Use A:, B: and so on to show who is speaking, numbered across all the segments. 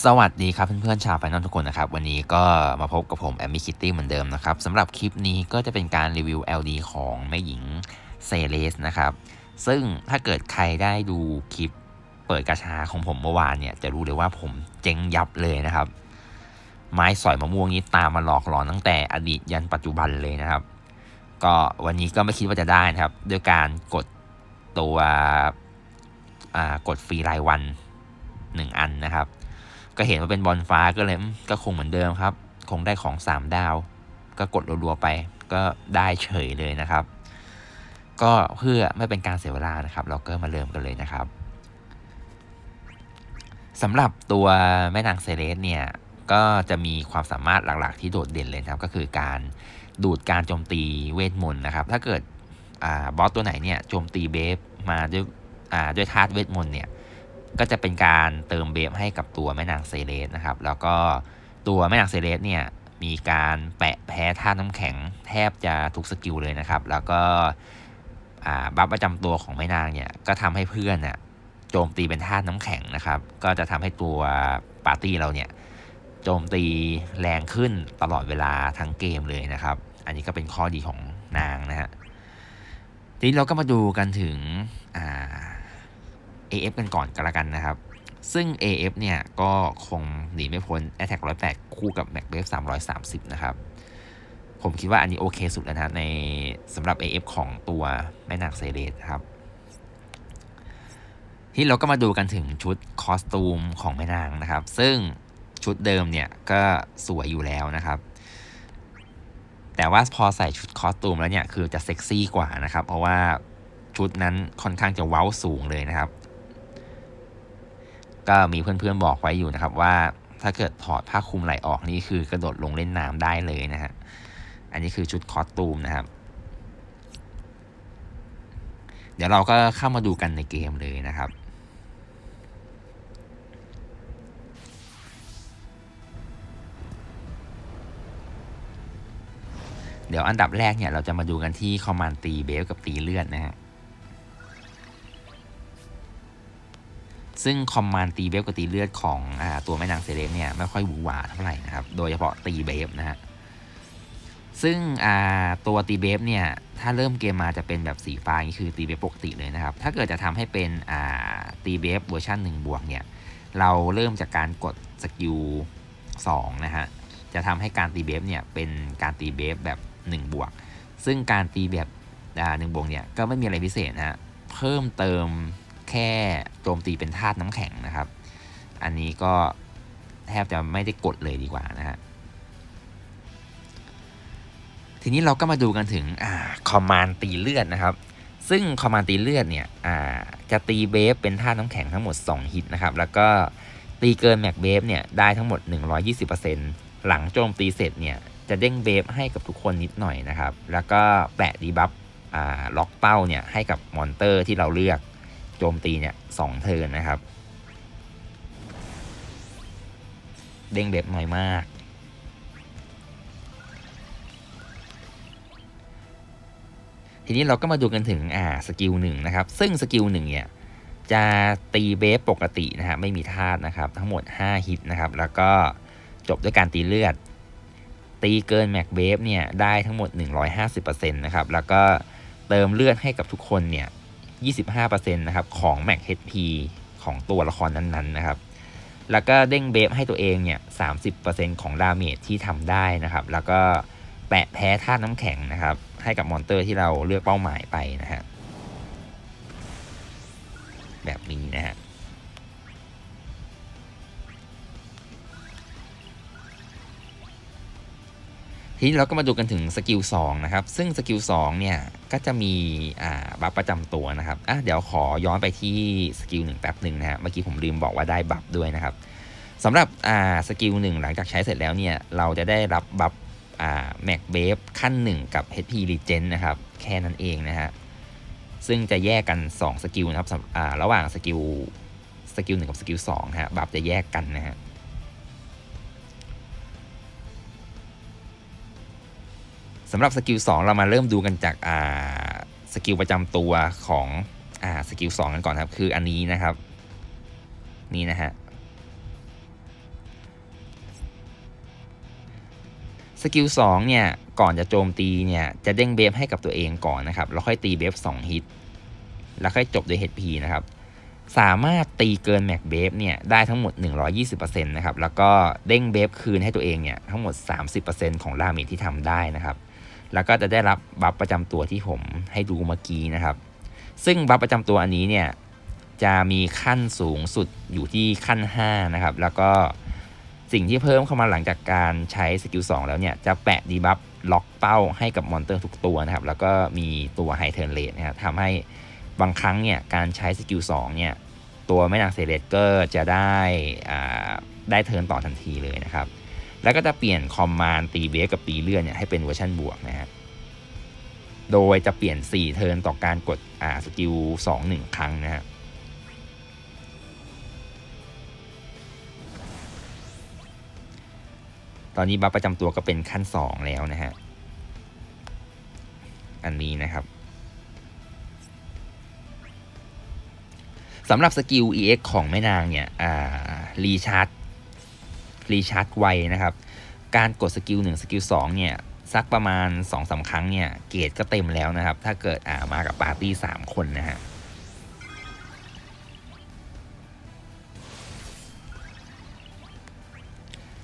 A: สวัสดีครับเพื่อนๆชาวไฟนอลทุกคนนะครับ วันนี้ก็มาพบกับผมแอมมี่คิตตี้เหมือนเดิมนะครับสำหรับคลิปนี้ก็จะเป็นการรีวิว LD ของแม่หญิงเซเลสนะครับซึ่งถ้าเกิดใครได้ดูคลิปเปิดกระชาของผมเมื่อวานเนี่ย จะรู้เลยว่าผมเจ๊งยับเลยนะครับ ไม้สอยมะม่วงนี้ตามมาหลอกหลอนตั้งแต่อดีตยันปัจจุบันเลยนะครับ ก็วันนี้ก็ไม่คิดว่าจะได้นะครับด้วยการกดตัวกดฟรีรายวันหนึ่งอันนะครับ ก็เห็นว่าเป็นบอลฟ้าก็เลยก็คงเหมือนเดิมครับ คงได้ของ 3 ดาว ก็กดรัวๆไป ก็ได้เฉยเลยนะครับ ก็เพื่อไม่เป็นการเสียเวลานะครับ เราก็มาเริ่มกันเลยนะครับสำหรับตัวแม่นางเซเลสเนี่ยก็จะมีความสามารถหลักๆ ที่โดดเด่นเลยครับ ก็คือการดูดการโจมตีเวทมนต์นะครับ ถ้าเกิดอบอสตัวไหนเนี่ยโจมตีเบฟมาด้วยด้วยธาตุเวทมนต์เนี่ย ก็จะเป็นการเติมเบฟให้กับตัวแม่นางเซเลสนะครับ แล้วก็ตัวแม่นางเซเลสเนี่ยมีการแปะแพ้ธาตุน้ำแข็งแทบจะทุกสกิลเลยนะครับ แล้วก็บัฟประจำตัวของแม่นางเนี่ยก็ทำให้เพื่อนน่ะโจมตีเป็นธาตุน้ำแข็งนะครับ ก็จะทำให้ตัวปาร์ตี้เราเนี่ยโจมตีแรงขึ้นตลอดเวลาทั้งเกมเลยนะครับ อันนี้ก็เป็นข้อดีของนางนะฮะทีนี้เราก็มาดูกันถึงอ่า AF กันก่อนกันละกันนะครับ ซึ่ง AF เนี่ยก็คงหนีไม่พ้น Attack 108 คู่กับ Mac b a v e 330 นะครับ ผมคิดว่าอันนี้โอเคสุดแล้วนะในสำหรับ AF ของตัวแม่นางเซเลสครับ ที่เราก็มาดูกันถึงชุดคอสตูมของแม่นางนะครับ ซึ่งชุดเดิมเนี่ยก็สวยอยู่แล้วนะครับแต่ว่าพอใส่ชุดคอสตูมแล้วเนี่ย คือจะเซ็กซี่กว่านะครับ เพราะว่าชุดนั้นค่อนข้างจะเว้าสูงเลยนะครับ ก็มีเพื่อนๆบอกไว้อยู่นะครับว่าถ้าเกิดถอดผ้าคลุมไหลออกนี่คือกระโดดลงเล่นน้ำได้เลยนะฮะ อันนี้คือชุดคอสตูมนะครับ เดี๋ยวเราก็เข้ามาดูกันในเกมเลยนะครับ เดี๋ยวอันดับแรกเนี่ยเราจะมาดูกันที่คอมมานด์ตีเบฟกับตีเลือดนะฮะ ซึ่งคอมมานด์ตีเบฟกับตีเลือดของอตัวแม่นางเซเลสเนี่ยไม่ค่อยหวือหวาเท่าไหร่นะครับ โดยเฉพาะตีเบฟนะฮะ ซึ่งตัวตีเบฟเนี่ยถ้าเริ่มเกมมาจะเป็นแบบสีฟ้านี่คือตีเบฟปกติเลยนะครับ ถ้าเกิดจะทำให้เป็นตีเบฟเวอร์ชัน1บวกเนี่ยเราเริ่มจากการกดสกิล2นะฮะจะทำให้การตีเบฟเนี่ยเป็นการตีเบฟแบบ1บวกซึ่งการตีแบบหนึ่งบวกเนี่ยก็ไม่มีอะไรพิเศษนะฮะเพิ่มเติม แค่โจมตีเป็นธาตุน้ำแข็งนะครับ อันนี้ก็แทบจะไม่ได้กดเลยดีกว่านะฮะทีนี้เราก็มาดูกันถึงคอมมานด์ตีเลือดนะครับ ซึ่งคอมมานด์ตีเลือดเนี่ยจะตีเบฟเป็นธาตุน้ำแข็งทั้งหมด 2 ฮิตนะครับ แล้วก็ตีเกินแม็กเบฟเนี่ยได้ทั้งหมด 120%หลังโจมตีเสร็จเนี่ยจะเด้งเบฟให้กับทุกคนนิดหน่อยนะครับ แล้วก็แปะดีบัฟล็อกเป้าเนี่ยให้กับมอนเตอร์ที่เราเลือก โจมตีเนี่ยสองเทินนะครับ เด้งเบฟน้อยมาก ทีนี้เราก็มาดูกันถึงอ่าสกิลหนึ่งนะครับ ซึ่งสกิลหนึ่งเนี่ยจะตีเบฟปกตินะฮะไม่มีธาตุนะครับ ทั้งหมด 5 ฮิตนะครับ แล้วก็จบด้วยการตีเลือด ตีเกินแม็กเบฟเนี่ยได้ทั้งหมด 150%นะครับ แล้วก็เติมเลือดให้กับทุกคนเนี่ย 25%นะครับของแม็ก HP ของตัวละครนั้นๆนะครับ แล้วก็เด้งเบฟให้ตัวเองเนี่ย 30%ของดาเมจที่ทำได้นะครับ แล้วก็แปะแพ้ธาตุน้ำแข็งนะครับ ให้กับมอนเตอร์ที่เราเลือกเป้าหมายไปนะฮะแบบนี้นะฮะ ทีนี้เราก็มาดูกันถึงสกิล2นะครับ ซึ่งสกิล2เนี่ย ก็จะมีอ่าบัฟประจำตัวนะครับอะเดี๋ยวขอย้อนไปที่สกิลหนึ่งแป๊บหนึ่งนะฮะเมื่อกี้ผมลืมบอกว่าได้บัฟด้วยนะครับสำหรับอ่าสกิลหนึ่งหลังจากใช้เสร็จแล้วเนี่ย เราจะได้รับบัฟอ่าแม็กเบฟขั้น 1 กับ HP Regen นะครับ แค่นั้นเองนะฮะซึ่งจะแยกกัน 2 สกิลนะครับอ่าระหว่างสกิลสกิลหนึ่งกับสกิลสองฮะบัฟจะแยกกันนะฮะ สำหรับสกิล2เรามาเริ่มดูกันจากสกิลประจำตัวของอสกิล2กันก่อนครับ คืออันนี้นะครับ นี่นะฮะสกิล2เนี่ย ก่อนจะโจมตีเนี่ย จะเด้งเบฟให้กับตัวเองก่อนนะครับ แล้วค่อยตีเบฟ2ฮิต แล้วค่อยจบด้วยเฮดพีนะครับ สามารถตีเกินแม็กเบฟเนี่ย ได้ทั้งหมด 120%นะครับ แล้วก็เด้งเบฟคืนให้ตัวเองเนี่ย ทั้งหมด 30%ของดาเมจที่ทำได้นะครับ แล้วก็จะได้รับบัฟประจำตัวที่ผมให้ดูเมื่อกี้นะครับ ซึ่งบัฟประจำตัวอันนี้เนี่ยจะมีขั้นสูงสุดอยู่ที่ขั้น 5 นะครับ แล้วก็สิ่งที่เพิ่มเข้ามาหลังจากการใช้สกิล2แล้วเนี่ย จะแปะดีบัฟล็อกเป้าให้กับมอนเตอร์ทุกตัวนะครับ แล้วก็มีตัวไฮเทิร์นเลทนะครับทำให้บางครั้งเนี่ย การใช้สกิล2เนี่ย ตัวแม่นางเซเลสก็จะได้อ่าได้เทิร์นต่อทันทีเลยนะครับ แล้วก็จะเปลี่ยนคอมมานด์ตีเบสกับตีเลื่อนเนี่ยให้เป็นเวอร์ชันบวกนะฮะ โดยจะเปลี่ยน 4 เทิร์นต่อการกดอ่าสกิล2 1 ครั้งนะฮะตอนนี้บัฟประจำตัวก็เป็นขั้น 2 แล้วนะฮะ อันนี้นะครับสำหรับสกิล EX ของแม่นางเนี่ย อ่า รีชาร์จ รีชาร์จไวนะครับ การกดสกิล1สกิล2เนี่ยสักประมาณ2-3ครั้งเนี่ยเกรดก็เต็มแล้วนะครับ ถ้าเกิดอ่ามากับปาร์ตี้ 3 คนนะฮะ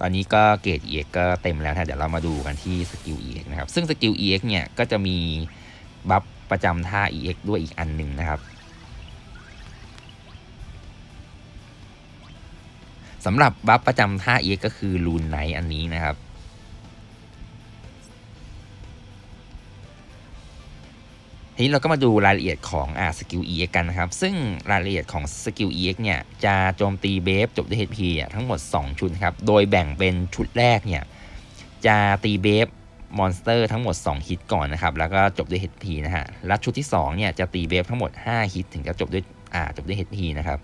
A: ตอนนี้ก็เกรด EX ก็เต็มแล้วนะเดี๋ยวเรามาดูกันที่สกิล EX นะครับ ซึ่งสกิล EX เนี่ยก็จะมีบัฟประจำท่า EX ด้วยอีกอันหนึ่งนะครับ สำหรับบัฟประจำท่า EX ก็คือลูนไนท์อันนี้นะครับทีนี้เราก็มาดูรายละเอียดของอ่าสกิล EX กันนะครับ ซึ่งรายละเอียดของสกิล EX เนี่ยจะโจมตีเบฟจบด้วย HP อะทั้งหมด 2 ชุดครับ โดยแบ่งเป็นชุดแรกเนี่ยจะตีเบฟมอนสเตอร์ทั้งหมด 2 ฮิตก่อนนะครับ แล้วก็จบด้วย HP นะฮะ และชุดที่2เนี่ยจะตีเบฟทั้งหมด 5 ฮิตถึงจะจบด้วยอ่าจบด้วย HP นะครับ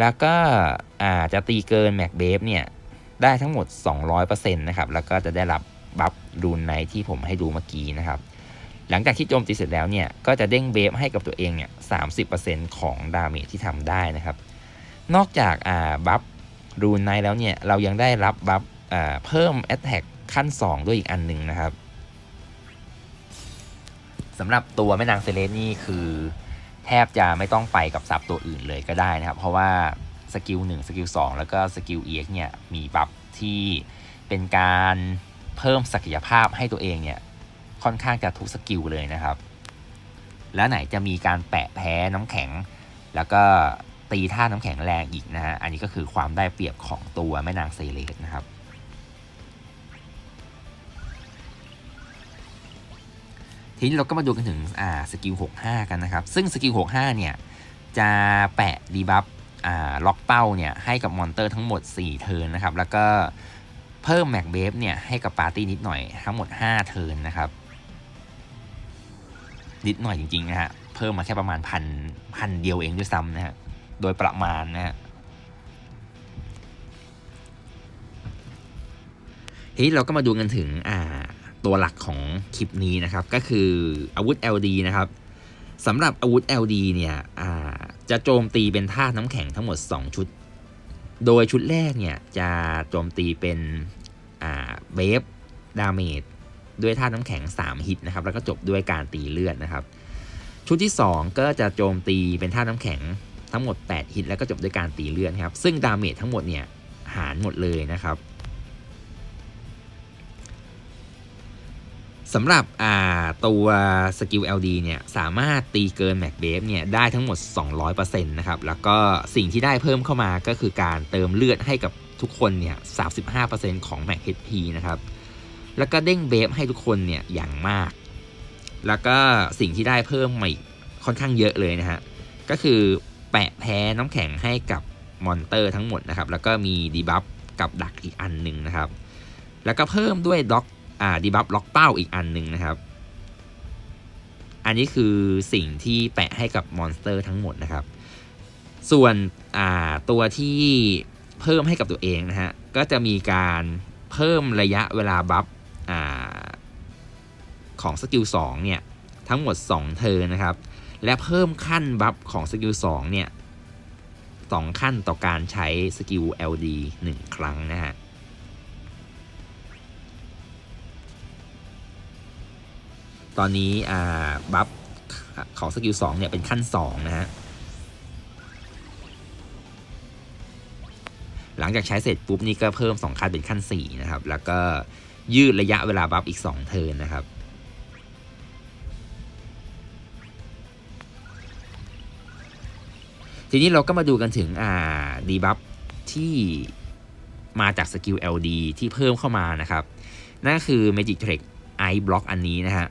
A: แล้วก็อาจจะตีเกินแม็กเบฟเนี่ยได้ทั้งหมด 200%นะครับแล้วก็จะได้รับบัฟรูนไนที่ผมให้ดูเมื่อกี้นะครับ หลังจากที่โจมตีเสร็จแล้วเนี่ยก็จะเด้งเบฟให้กับตัวเองเนี่ย30%ของดาเมจที่ทำได้นะครับ นอกจากอ่าบัฟรูนไนแล้วเนี่ยเรายังได้รับบัฟเพิ่มแอตแทกขั้น 2 ด้วยอีกอันหนึ่งนะครับสำหรับตัวแม่นางเซเลสนี่คือ แทบจะไม่ต้องไปกับซับตัวอื่นเลยก็ได้นะครับ เพราะว่าสกิล1สกิล2แล้วก็สกิล EX เนี่ยมีบัฟที่เป็นการเพิ่มศักยภาพให้ตัวเองเนี่ยค่อนข้างจะทุกสกิลเลยนะครับ แล้วไหนจะมีการแปะแพ้น้ำแข็ง แล้วก็ตีท่าน้ำแข็งแรงอีกนะฮะอันนี้ก็คือความได้เปรียบของตัวแม่นางเซเลสนะครับ ทีนี้เราก็มาดูกันถึงอ่าสกิล65 กันนะครับ ซึ่งสกิล65 เนี่ย จะแปะดีบัฟอ่าล็อกเป้าเนี่ย ให้กับมอนเตอร์ทั้งหมด 4 เทิร์นนะครับ แล้วก็เพิ่มแม็กเบฟเนี่ย ให้กับปาร์ตี้นิดหน่อยทั้งหมด 5 เทิร์นนะครับ นิดหน่อยจริงๆนะฮะ เพิ่มมาแค่ประมาณพันพันเดียวเองด้วยซ้ำนะฮะ โดยประมาณนะฮะทีนี้เราก็มาดูกันถึงอ่า ตัวหลักของคลิปนี้นะครับ ก็คืออาวุธ LD นะครับสำหรับอาวุธ LD เนี่ยจะโจมตีเป็นธาตุน้ำแข็งทั้งหมด 2 ชุด โดยชุดแรกเนี่ยจะโจมตีเป็นเบฟดาเมจด้วยธาตุน้ำแข็ง 3 ฮิตนะครับ แล้วก็จบด้วยการตีเลือดนะครับ ชุดที่ 2 ก็จะโจมตีเป็นธาตุน้ำแข็งทั้งหมด 8 ฮิตแล้วก็จบด้วยการตีเลือดครับ ซึ่งดาเมจทั้งหมดเนี่ยหารหมดเลยนะครับ สำหรับอ่าตัวสกิล LD เนี่ยสามารถตีเกินแม็กเบฟเนี่ยได้ทั้งหมด 200%นะครับ แล้วก็สิ่งที่ได้เพิ่มเข้ามาก็คือการเติมเลือดให้กับทุกคนเนี่ย35%ของแม็ก HP นะครับ แล้วก็เด้งเบฟให้ทุกคนเนี่ยอย่างมาก แล้วก็สิ่งที่ได้เพิ่มมาอีกค่อนข้างเยอะเลยนะฮะ ก็คือแปะแพ้น้ำแข็งให้กับมอนเตอร์ทั้งหมดนะครับ แล้วก็มีดีบัฟกับดักอีกอันหนึ่งนะครับ แล้วก็เพิ่มด้วยด็อก อ่าดีบัฟล็อกเป้าอีกอันหนึ่งนะครับ อันนี้คือสิ่งที่แปะให้กับมอนสเตอร์ทั้งหมดนะครับ ส่วนอ่าตัวที่เพิ่มให้กับตัวเองนะฮะ ก็จะมีการเพิ่มระยะเวลาบัฟอ่าของสกิล2เนี่ย ทั้งหมด 2 เทินนะครับ และเพิ่มขั้นบัฟของสกิล2เนี่ยสองขั้นต่อการใช้สกิล LD 1 ครั้งนะฮะ ตอนนี้อ่าบัฟของสกิลสองเนี่ยเป็นขั้นสองนะฮะหลังจากใช้เสร็จปุ๊บนี่ก็เพิ่ม 2 ขั้นเป็นขั้น 4 นะครับ แล้วก็ยืดระยะเวลาบัฟอีก 2 เทิร์นนะครับ ทีนี้เราก็มาดูกันถึงอ่าดีบัฟที่มาจากสกิล LD ที่เพิ่มเข้ามานะครับ นั่นคือ Magic Trick Ice Block อันนี้นะฮะ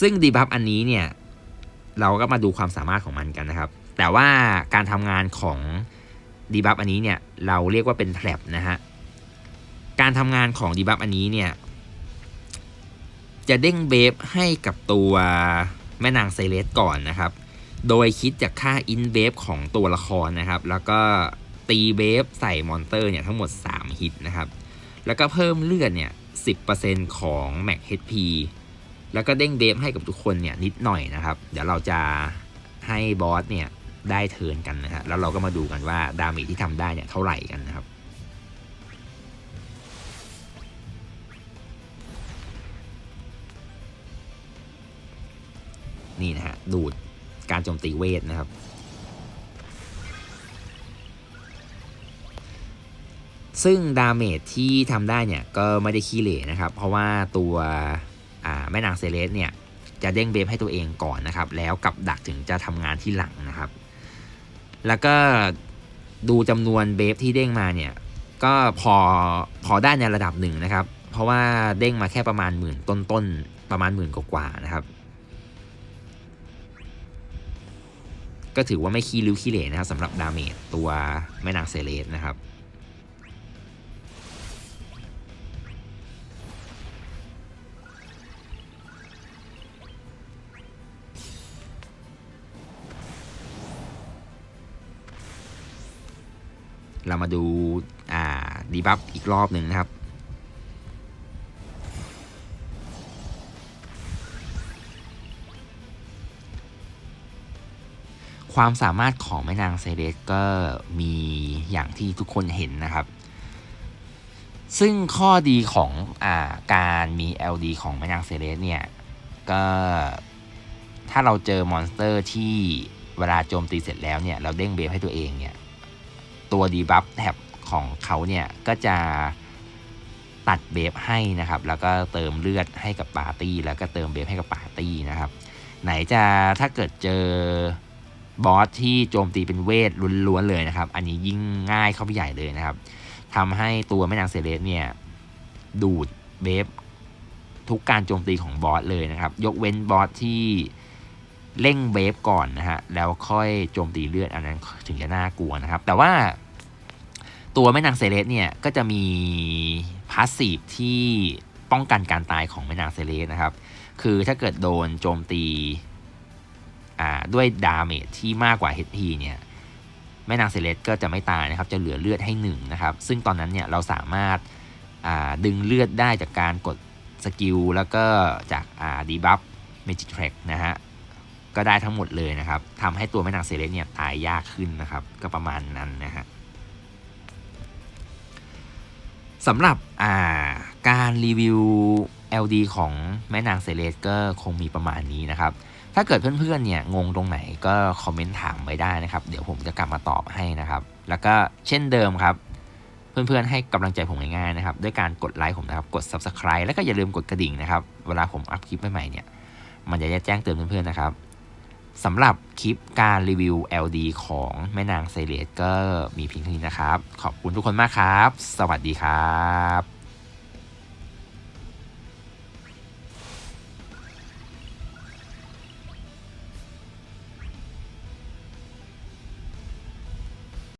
A: ซึ่งดีบัฟอันนี้เนี่ยเราก็มาดูความสามารถของมันกันนะครับ แต่ว่าการทำงานของดีบัฟอันนี้เนี่ยเราเรียกว่าเป็นแทร็บนะฮะการทำงานของดีบัฟอันนี้เนี่ยจะเด้งเบฟให้กับตัวแม่นางไซเลสก่อนนะครับ โดยคิดจากค่าอินเบฟของตัวละครนะครับ แล้วก็ตีเบฟใส่มอนเตอร์เนี่ยทั้งหมด 3 ฮิตนะครับ แล้วก็เพิ่มเลือดเนี่ย 10%ของ Max HP แล้วก็เด้งเบฟให้กับทุกคนเนี่ยนิดหน่อยนะครับ เดี๋ยวเราจะให้บอสเนี่ยได้เทิร์นกันนะฮะแล้วเราก็มาดูกันว่าดาเมจที่ทำได้เนี่ยเท่าไหร่กันนะครับนี่นะฮะดูดการโจมตีเวทนะครับ ซึ่งดาเมจที่ทำได้เนี่ยก็ไม่ได้ขี้เหร่นะครับ เพราะว่าตัว แม่นางเซเลสเนี่ยจะเด้งเบฟให้ตัวเองก่อนนะครับ แล้วกับดักถึงจะทำงานที่หลังนะครับ แล้วก็ดูจำนวนเบฟที่เด้งมาเนี่ยก็พอพอได้ในระดับหนึ่งนะครับ เพราะว่าเด้งมาแค่ประมาณหมื่นต้นๆประมาณหมื่นกว่าๆนะครับ ก็ถือว่าไม่ขี้ริ้วขี้เหร่นะครับสำหรับดาเมจตัวแม่นางเซเลสนะครับ เรามาดูอ่าดีบัฟอีกรอบหนึ่งนะครับ ความสามารถของแม่นางเซเลสก็มีอย่างที่ทุกคนเห็นนะครับ ซึ่งข้อดีของอาการมี LD ของแม่นางเซเลสเนี่ยก็ถ้าเราเจอมอนสเตอร์ที่เวลาโจมตีเสร็จแล้วเนี่ย เราเด้งเบฟให้ตัวเองเนี่ย ตัวดีบัฟแท็บของเขาเนี่ยก็จะตัดเบฟให้นะครับ แล้วก็เติมเลือดให้กับปาร์ตี้ แล้วก็เติมเบฟให้กับปาร์ตี้นะครับ ไหนจะถ้าเกิดเจอบอสที่โจมตีเป็นเวทล้วนๆเลยนะครับ อันนี้ยิ่งง่ายเข้าไปใหญ่เลยนะครับทำให้ตัวแม่นางเซเลสเนี่ยดูดเบฟทุกการโจมตีของบอสเลยนะครับ ยกเว้นบอสที่เร่งเบฟก่อนนะฮะแล้วค่อยโจมตีเลือดอันนั้นถึงจะน่ากลัวนะครับ แต่ว่า ตัวแม่นางเซเลสเนี่ยก็จะมีพาสซีฟที่ป้องกันการตายของแม่นางเซเลสนะครับ คือถ้าเกิดโดนโจมตีด้วยดาเมจที่มากกว่า HP เนี่ยแม่นางเซเลสก็จะไม่ตายนะครับ จะเหลือเลือดให้1นะครับ ซึ่งตอนนั้นเนี่ยเราสามารถดึงเลือดได้จากการกดสกิลแล้วก็จากดีบัฟเมจิทรกนะฮะ ก็ได้ทั้งหมดเลยนะครับทำให้ตัวแม่นางเซเลสเนี่ยตายยากขึ้นนะครับ ก็ประมาณนั้นนะฮะ สำหรับการรีวิว LD ของแม่นางเซเลสก็คงมีประมาณนี้นะครับ ถ้าเกิดเพื่อนๆเนี่ยงงตรงไหนก็คอมเมนต์ถามไว้ได้นะครับ เดี๋ยวผมจะกลับมาตอบให้นะครับ แล้วก็เช่นเดิมครับ เพื่อนๆให้กำลังใจผมง่ายๆนะครับ ด้วยการกดไลค์ผมนะครับ กด Subscribe แล้วก็อย่าลืมกดกระดิ่งนะครับ เวลาผมอัพคลิปใหม่ๆเนี่ย มันจะแจ้งเตือนเพื่อนๆนะครับ สำหรับคลิปการรีวิว LD ของแม่นางไซเลสก็มีเพียงเท่านี้นะครับ ขอบคุณทุกคนมากครับ สวัสดีครับ